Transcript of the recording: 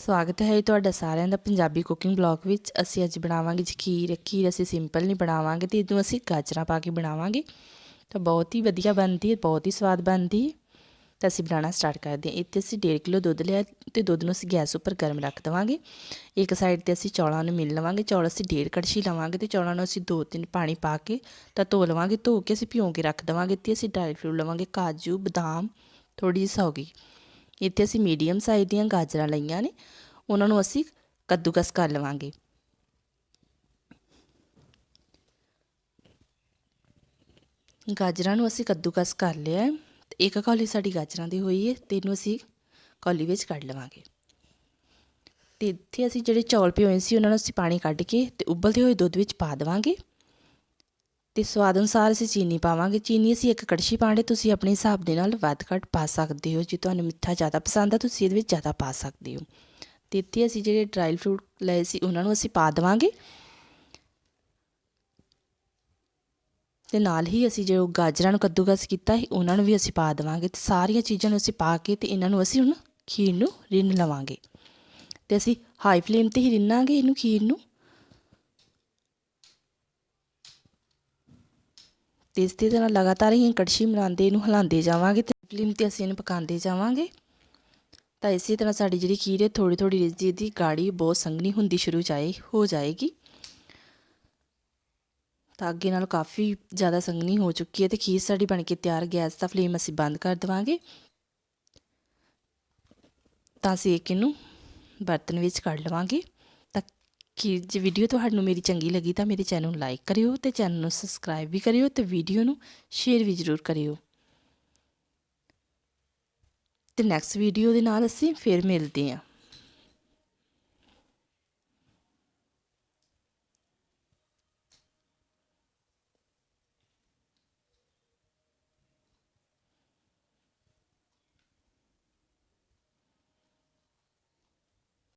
ਸਵਾਗਤ ਹੈ ਜੀ ਤੁਹਾਡਾ ਸਾਰਿਆਂ ਦਾ ਪੰਜਾਬੀ ਕੁਕਿੰਗ ਬਲੌਗ ਵਿੱਚ। ਅਸੀਂ ਅੱਜ ਬਣਾਵਾਂਗੇ ਜੀ ਖੀਰ। ਖੀਰ ਅਸੀਂ ਸਿੰਪਲ ਨਹੀਂ ਬਣਾਵਾਂਗੇ ਤੇ ਇਹਨੂੰ ਅਸੀਂ ਗਾਜਰਾਂ ਪਾ ਕੇ ਬਣਾਵਾਂਗੇ। ਤਾਂ ਬਹੁਤ ਹੀ ਵਧੀਆ ਬਣਦੀ ਹੈ, ਬਹੁਤ ਹੀ ਸਵਾਦ ਬਣਦੀ ਹੈ। ਤਾਂ ਅਸੀਂ ਬਣਾਉਣਾ ਸਟਾਰਟ ਕਰਦੇ ਹਾਂ। ਇੱਥੇ ਅਸੀਂ 1.5 ਕਿਲੋ ਦੁੱਧ ਲਿਆ ਤੇ ਦੁੱਧ ਨੂੰ ਅਸੀਂ ਗੈਸ ਉੱਪਰ ਗਰਮ ਰੱਖ ਦੇਵਾਂਗੇ। ਇੱਕ ਸਾਈਡ ਤੇ ਅਸੀਂ ਚੌਲਾਂ ਨੂੰ ਮਿਲ ਲਵਾਂਗੇ। ਚੌਲ ਅਸੀਂ ਡੇਢ ਕੜਛੀ ਲਵਾਂਗੇ ਤੇ ਚੌਲਾਂ ਨੂੰ ਅਸੀਂ ਦੋ ਤਿੰਨ ਪਾਣੀ ਪਾ ਕੇ ਤਾਂ ਧੋ ਲਵਾਂਗੇ। ਧੋ ਕੇ ਅਸੀਂ ਭਿਉਂ ਕੇ ਰੱਖ ਦੇਵਾਂਗੇ ਤੇ ਅਸੀਂ ਡਰਾਈ ਫਰੂਟ ਲਵਾਂਗੇ। ਕਾਜੂ, ਬਦਾਮ ਥੋੜੀ ਜਿਹੀ ਸੌਗੀ। ਇੱਥੇ ਅਸੀਂ ਮੀਡੀਅਮ ਸਾਈਜ਼ ਦੀਆਂ ਗਾਜਰਾਂ ਲਈਆਂ ਨੇ, ਉਹਨਾਂ ਨੂੰ ਅਸੀਂ ਕੱਦੂਕਸ ਕਰ ਲਵਾਂਗੇ। ਗਾਜਰਾਂ ਨੂੰ ਅਸੀਂ ਕੱਦੂਕਸ ਕਰ ਲਿਆ ਹੈ ਇੱਕ ਕੌਲੀ ਸਾਡੀ ਗਾਜਰਾਂ ਦੀ ਹੋਈ ਹੈ, ਤੇ ਇਹਨੂੰ ਅਸੀਂ ਕੌਲੀ ਵਿੱਚ ਕੱਢ ਲਵਾਂਗੇ। ਤੇ ਇੱਥੇ ਅਸੀਂ ਜਿਹੜੇ ਚੌਲ ਭਿਓਏ ਸੀ, ਉਹਨਾਂ ਨੂੰ ਅਸੀਂ ਪਾਣੀ ਕੱਢ ਕੇ ਤੇ ਉਬਲਦੇ ਹੋਏ ਦੁੱਧ ਵਿੱਚ ਪਾ ਦੇਵਾਂਗੇ। ਤੇ ਸਵਾਦ ਅਨੁਸਾਰ ਅਸੀਂ ਚੀਨੀ ਪਾਵਾਂਗੇ। ਚੀਨੀ ਅਸੀਂ ਇੱਕ ਕੜਛੀ ਪਾਣੇ ਤੁਸੀਂ ਆਪਣੇ ਹਿਸਾਬ ਦੇ ਨਾਲ ਵੱਧ ਘੱਟ ਪਾ ਸਕਦੇ ਹੋ। ਜੇ ਤੁਹਾਨੂੰ ਮਿੱਠਾ ਜ਼ਿਆਦਾ ਪਸੰਦ ਆ, ਤੁਸੀਂ ਇਹਦੇ ਵਿੱਚ ਜ਼ਿਆਦਾ ਪਾ ਸਕਦੇ ਹੋ। ਤੇ ਇੱਥੇ ਅਸੀਂ ਜਿਹੜੇ ਡਰਾਈ ਫਰੂਟ ਲਏ ਸੀ, ਉਹਨਾਂ ਨੂੰ ਅਸੀਂ ਪਾ ਦੇਵਾਂਗੇ। ਤੇ ਨਾਲ ਹੀ ਅਸੀਂ ਜੋ ਗਾਜਰਾਂ ਨੂੰ ਕੱਦੂਕਸ ਕੀਤਾ ਸੀ, ਉਹਨਾਂ ਨੂੰ ਵੀ ਅਸੀਂ ਪਾ ਦੇਵਾਂਗੇ। ਤੇ ਸਾਰੀਆਂ ਚੀਜ਼ਾਂ ਨੂੰ ਅਸੀਂ ਪਾ ਕੇ ਤੇ ਇਹਨਾਂ ਨੂੰ ਅਸੀਂ ਹੁਣ ਖੀਰ ਨੂੰ ਰਿੰਨ ਲਵਾਂਗੇ। ਤੇ ਅਸੀਂ ਹਾਈ ਫਲੇਮ ਤੇ ਹੀ ਰਿੰਨਾਂਗੇ ਇਹਨੂੰ ਖੀਰ ਨੂੰ। ਤੇ ਇਸ ਤਰ੍ਹਾਂ ਲਗਾਤਾਰ ਹੀ ਕੜਛੀ ਮਰਾਂਦੇ ਇਹਨੂੰ ਹਿਲਾਉਂਦੇ ਜਾਵਾਂਗੇ ਤੇ ਫਲੇਮ ਤੇ ਅਸੀਂ ਇਹਨੂੰ ਪਕਾਉਂਦੇ ਜਾਵਾਂਗੇ। ਤਾਂ ਇਸੇ ਤਰ੍ਹਾਂ ਸਾਡੀ ਜਿਹੜੀ ਖੀਰ ਹੈ ਥੋੜੀ ਥੋੜੀ ਰਿੱਝਦੀ ਦੀ ਗਾੜੀ ਬਹੁਤ ਸੰਘਣੀ ਹੁੰਦੀ ਸ਼ੁਰੂ ਜਾਏ, ਹੋ ਜਾਏਗੀ। ਤਾਂ ਅੱਗੇ ਨਾਲ ਕਾਫੀ ਜ਼ਿਆਦਾ ਸੰਘਣੀ ਹੋ ਚੁੱਕੀ ਹੈ ਤੇ ਖੀਰ ਸਾਡੀ ਬਣ ਕੇ ਤਿਆਰ, ਗੈਸ ਦਾ ਫਲੇਮ ਅਸੀਂ ਬੰਦ ਕਰ ਦੇਵਾਂਗੇ। ਤਾਂ ਅਸੀਂ ਇੱਕ ਇਹਨੂੰ ਬਰਤਨ ਵਿੱਚ ਕੱਢ ਲਵਾਂਗੇ। ਕਿ ਜੇ ਵੀਡੀਓ ਤੁਹਾਨੂੰ ਮੇਰੀ ਚੰਗੀ ਲੱਗੀ ਤਾਂ ਮੇਰੇ ਚੈਨਲ ਨੂੰ ਲਾਈਕ ਕਰਿਓ ਤੇ ਚੈਨਲ ਨੂੰ ਸਬਸਕ੍ਰਾਈਬ ਵੀ ਕਰਿਓ ਤੇ ਵੀਡੀਓ ਨੂੰ ਸ਼ੇਅਰ ਵੀ ਜ਼ਰੂਰ ਕਰਿਓ। ਤੇ ਨੈਕਸਟ ਵੀਡੀਓ ਦੇ ਨਾਲ ਅਸੀਂ ਫਿਰ ਮਿਲਦੇ ਹਾਂ।